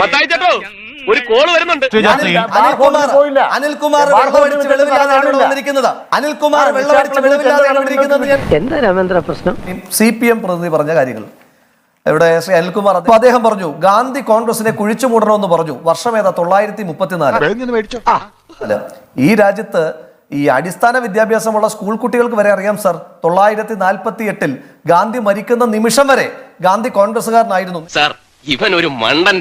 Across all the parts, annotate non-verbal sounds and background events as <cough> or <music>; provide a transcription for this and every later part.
മത്തായി ചേട്ടോ ഒരു കോൾ വരുന്നുണ്ട്. അനിൽകുമാർ പോയില്ല. അനിൽകുമാർ വെള്ളമടിച്ച് ഇവിടെ. വന്നിരിക്കുന്നത്. ആ, വെള്ളമടിച്ച് ഞാൻ എന്താ രാമേന്ദ്ര പ്രശ്നം? സി പി എം പ്രതിനിധി പറഞ്ഞ കാര്യങ്ങൾ. ഇവിടെ ശ്രീ അനിൽകുമാർ അപ്പൊ അദ്ദേഹം പറഞ്ഞു ഗാന്ധി കോൺഗ്രസിനെ കുഴിച്ചു മൂടണമെന്ന് പറഞ്ഞു. വർഷം ഏതാ? തൊള്ളായിരത്തി മുപ്പത്തിനാല് അല്ല ഈ രാജ്യത്ത് ഈ അടിസ്ഥാന വിദ്യാഭ്യാസമുള്ള സ്കൂൾ കുട്ടികൾക്ക് വരെ അറിയാം സർ. തൊള്ളായിരത്തി നാൽപ്പത്തി എട്ടിൽ ഗാന്ധി മരിക്കുന്ന നിമിഷം വരെ ഗാന്ധി കോൺഗ്രസ്സുകാരനായിരുന്നു. സാർ ഇവൻ ഒരു മണ്ടൻ.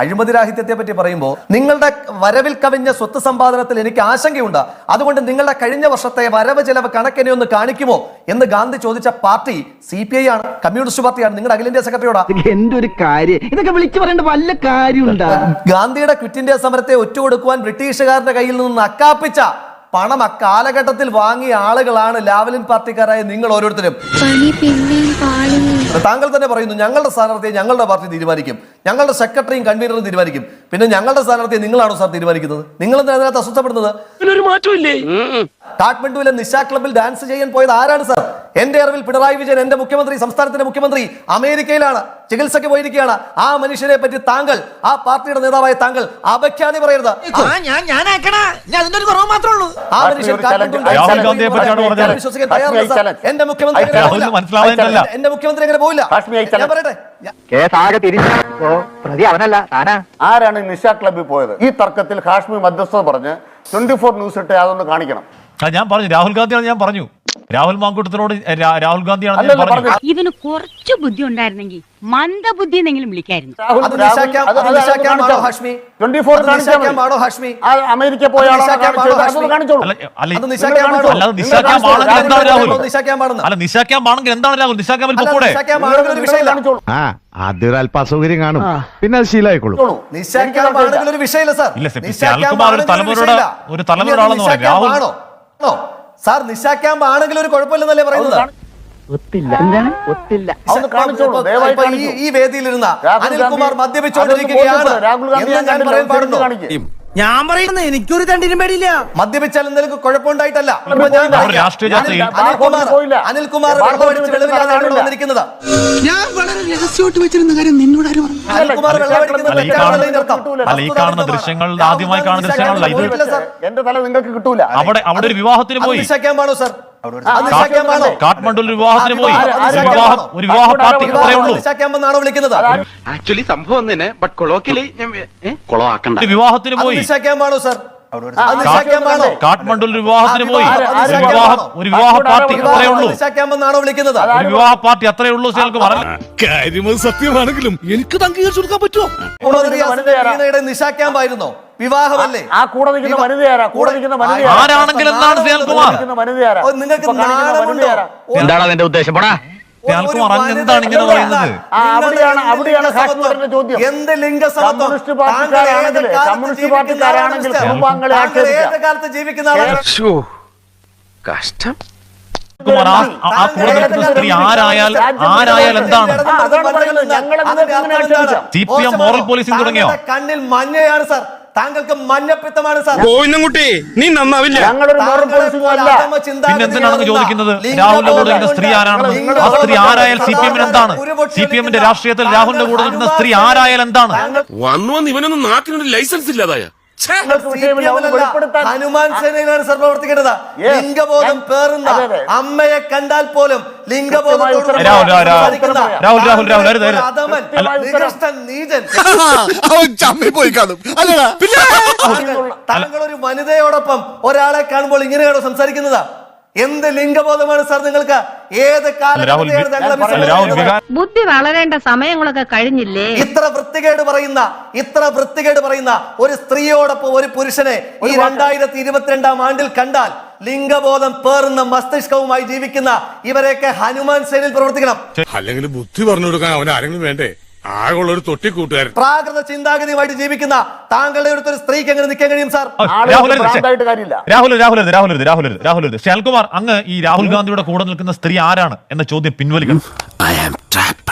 അഴിമതി രാഹിത്യത്തെ പറ്റി പറയുമ്പോൾ നിങ്ങളുടെ വരവിൽ കവിഞ്ഞ സ്വത്ത് സമ്പാദനത്തിൽ എനിക്ക് ആശങ്കയുണ്ട്. അതുകൊണ്ട് നിങ്ങളുടെ കഴിഞ്ഞ വർഷത്തെ വരവ് ചെലവ് കണക്കിനെ ഒന്ന് കാണിക്കുമോ? എന്ന് ഗാന്ധി ചോദിച്ച പാർട്ടി സി പി ഐ ആണ് കമ്മ്യൂണിസ്റ്റ് പാർട്ടിയാണ്. നിങ്ങളുടെ അഖിലേന്ത്യാ സെക്രട്ടറിയോടാ? എന്തൊരു കാര്യം? ഇതൊക്കെ വിളിച്ചു പറയേണ്ട വല്ല കാര്യമുണ്ട്? ഗാന്ധിയുടെ ക്വിറ്റ് ഇന്ത്യ സമരത്തെ ഒറ്റുകൊടുക്കുവാൻ ബ്രിട്ടീഷുകാരുടെ കയ്യിൽ നിന്ന് നക്കാപ്പിച്ച പണം അക്കാലഘട്ടത്തിൽ വാങ്ങിയ ആളുകളാണ് ലാവലിൻ പാർട്ടിക്കാരായ നിങ്ങൾ ഓരോരുത്തരും. താങ്കൾ തന്നെ പറയുന്നു ഞങ്ങളുടെ സ്ഥാനാർത്ഥിയെ ഞങ്ങളുടെ പാർട്ടി തീരുമാനിക്കും. ഞങ്ങളുടെ സെക്രട്ടറിയും കൺവീനറും തീരുമാനിക്കും. പിന്നെ ഞങ്ങളുടെ സ്ഥാനാർത്ഥിയെ നിങ്ങളാണോ സാർ തീരുമാനിക്കുന്നത്? നിങ്ങൾ അതിനകത്ത് അസ്വസ്ഥപ്പെടുന്നത്? കാഠ്മണ്ഡുവിലെ നിശാ ക്ലബിൽ ഡാൻസ് ചെയ്യാൻ പോയത് ആരാണ് സാർ? എന്റെ അറിവിൽ പിണറായി വിജയൻ എന്റെ മുഖ്യമന്ത്രി സംസ്ഥാനത്തിന്റെ മുഖ്യമന്ത്രി അമേരിക്കയിലാണ് ചികിത്സയ്ക്ക് പോയിരിക്കുകയാണ്. ആ മനുഷ്യനെ പറ്റി താങ്കൾ ആ പാർട്ടിയുടെ നേതാവായ താങ്കൾ അപഖ്യാതി പറയരുത്. ആ- മനുഷ്യൻ. എന്റെ മുഖ്യമന്ത്രി എന്റെ മുഖ്യമന്ത്രി അങ്ങനെ പോയില്ല ഞാൻ പറയട്ടെ. പ്രതി അവനല്ല താനാ? ആരാണ് നിശ ക്ലബിൽ ക്ലബ്ബിൽ പോയത്? ഈ തർക്കത്തിൽ കാശ്മീർ മധ്യസ്ഥത പറഞ്ഞ് ട്വന്റി ഫോർ ന്യൂസ് ഇട്ട് അതൊന്ന് കാണിക്കണം. ഞാൻ പറഞ്ഞു. രാഹുൽ ഗാന്ധിയാണ് ഞാൻ പറഞ്ഞു. രാഹുൽ മാങ്കൂട്ടത്തിനോട് രാഹുൽ ഗാന്ധിയാണ് ഇവന് കുറച്ച് ബുദ്ധി ഉണ്ടായിരുന്നെങ്കിൽ മന്ദബുദ്ധി എന്നെങ്കിലും വിളിക്കായിരുന്നു. രാഹുൽ അത് രാഹുൽ- നിശാക്കാം- അത് അത് അത് നിശാക്കാമാണോ കാണിച്ചാൽ ഹാഷ്മി? 24 അത് കാണിച്ചാൽ മതി. ഹാഷ്മി? അമേരിക്ക പോയ അല്ല. എന്താണ് രാഹുൽ? പൊക്കൂടെ അസൗകര്യം കാണും. പിന്നെ അത് ശീലമായിക്കോളും. ഒരു തലമുറയുടെ- ഒരു തലമുറയുടെ ആളെന്ന് പറയും. രാഹുൽ- ആണോ? നിശ ക്യാമ്പ് ആണെങ്കിലും ആണെങ്കിൽ ഒരു കുഴപ്പമില്ലെന്നല്ലേ പറയുന്നത്? ഈ- വേദിയിലിരുന്ന അനിൽ അനിൽകുമാർ മദ്യപിച്ചുകൊണ്ടിരിക്കുകയാണ്. അതൊന്ന് രാഹുൽ ഗാന്ധി എന്ന് ഞാൻ പറയാൻ പാടുണ്ടോ? കാണിക്കും. ഞാൻ പറയുന്നത് എനിക്കൊരു തണ്ടിനും പേടിയില്ല. മദ്യപിച്ചാൽ എന്തെങ്കിലും കുഴപ്പമുണ്ടായിട്ടല്ല. അനിൽകുമാർ. വന്നിരിക്കുന്നത്. ഞാൻ വളരെ രഹസ്യമായിട്ട് വെച്ചിരുന്ന കാര്യം നിന്നോട് ആരും അനിൽകുമാർ ദൃശ്യങ്ങൾ ആദ്യമായി കാണുന്ന ദൃശ്യങ്ങളല്ല. ഇത്. എന്റെ തല നിങ്ങൾക്ക് കിട്ടൂല. അവിടെ അവിടെ ഒരു വിവാഹത്തിന് പോയി. സർ? കാഠ്മണ്ഡുവിൽ വിവാഹത്തിന് പോയി. ഒരു വിവാഹം പാർട്ടി വിളിക്കുന്നത്? ആക്ച്വലി സംഭവം തന്നെ ബട്ട് കൊളോക്കിലി വിവാഹത്തിന് പോയി. സാർ കാഠ്മണ്ഡുവിൽ വിവാഹത്തിന് പോയി. ഒരു വിവാഹം ഒരു വിവാഹ പാർട്ടി അത്രേ ഉള്ളൂ? വിളിക്കുന്നത്? ഒരു വിവാഹ പാർട്ടി അത്രേ ഉള്ളൂ കാര്യം സത്യമാണെങ്കിലും എനിക്ക് അംഗീകരിച്ചു കൊടുക്കാൻ പറ്റുമോ? വീണയുടെ നിശാക്യാമ്പായിരുന്നോ വിവാഹമല്ലേ? ആ കൂടെ നിൽക്കുന്ന വനിതയാരാ? കൂടെ നിൽക്കുന്ന കൂടെ- ആരാണെങ്കിലും എന്താണ് ശ്രീകുമാർ നിൽക്കുന്ന വനിതയാരാ നിങ്ങൾക്ക് എന്താണ് അതിന്റെ ഉദ്ദേശം? എന്താണ് ഇങ്ങനെ പറയുന്നത്? അവിടെയാണ് അവിടെയാണ്. ചോദ്യം. എന്ത് ലിംഗസമത്വം? കമ്മ്യൂണിസ്റ്റ് പാർട്ടിക്കാരാണെങ്കിൽ കമ്മ്യൂണിസ്റ്റ് പാർട്ടിക്കാരാണെങ്കിൽ? കുടുംബാംഗങ്ങളെ ആക്ഷേപിക്കാം. കഷ്ടം. ആ കൂടെ നിൽക്കുന്ന സ്ത്രീ ആരായാൽ ആരായാൽ എന്താണ്. C P M moral policing തുടങ്ങിയോ? കണ്ണിൽ മഞ്ഞയാണ് സാർ. താങ്കൾക്ക് മഞ്ഞപ്പിത്തമാണ് സാർ. കോയിന്നുംകുട്ടി നീ നന്നാവില്ല. ഞങ്ങളൊരു മോറൽ പോലീസിംഗ് അല്ല പിന്നെ എന്തിനാണ് ചോദിക്കുന്നത്? രാഹുലിന്റെ കൂടെ നിൽക്കുന്ന സ്ത്രീ ആരാണെന്ന് ആ സ്ത്രീ ആരായാൽ സി പി എമ്മിന് എന്താണ്? സി പി എമ്മിന്റെ രാഷ്ട്രീയത്തിൽ രാഹുലിന്റെ കൂടെ നിൽക്കുന്ന സ്ത്രീ ആരായാൽ എന്താണ്? വന്നു വന്ന് ഇവനൊന്നും നാട്ടിനൊരു ലൈസൻസ് ഇല്ലാതായ. ഹനുമാൻ സേനയിലാണ് സാർ പ്രവർത്തിക്കേണ്ടത് ലിംഗബോധം പേറുന്ന. അമ്മയെ കണ്ടാൽ പോലും <laughs> താങ്കൾ ഒരു വനിതയോടൊപ്പം ഒരാളെ കാണുമ്പോൾ ഇങ്ങനെയാണോ സംസാരിക്കുന്നത്? എന്ത് ലിംഗബോധമാണ് സാർ നിങ്ങൾക്ക്? ഏത് ബുദ്ധി വളരേണ്ട സമയങ്ങളൊക്കെ കഴിഞ്ഞില്ലേ? ഇത്ര വൃത്തികേട് പറയുന്ന ഇത്ര വൃത്തികേട് പറയുന്ന ഒരു സ്ത്രീയോടൊപ്പം ഒരു പുരുഷനെ ഈ രണ്ടായിരത്തി ഇരുപത്തിരണ്ടാം ആണ്ടിൽ കണ്ടാൽ ലിംഗബോധം പേറുന്ന മസ്തിഷ്കവുമായി ജീവിക്കുന്ന ഇവരെയൊക്കെ ഹനുമാൻ സേനയിൽ പ്രവർത്തിക്കണം. അല്ലെങ്കിൽ ബുദ്ധി പറഞ്ഞു കൊടുക്കാൻ അവൻ ആരെങ്കിലും വേണ്ടേ? ആകെയുള്ള ഒരു തൊട്ടിക്കൂട്ടുകാരൻ. പ്രാകൃത ചിന്താഗതിയുമായിട്ട് ജീവിക്കുന്ന താങ്കളുടെ അടുത്തൊരു സ്ത്രീക്ക് എങ്ങനെ നിൽക്കാൻ കഴിയും സാർ? രാഹുൽ രാഹുൽ രാഹുൽ രാഹുൽ രാഹുൽ. ശ്രീകുമാർ അങ്ങ് ഈ രാഹുൽ ഗാന്ധിയുടെ കൂടെ നിൽക്കുന്ന സ്ത്രീ ആരാണ് എന്ന ചോദ്യം പിൻവലിക്കണം. I am trapped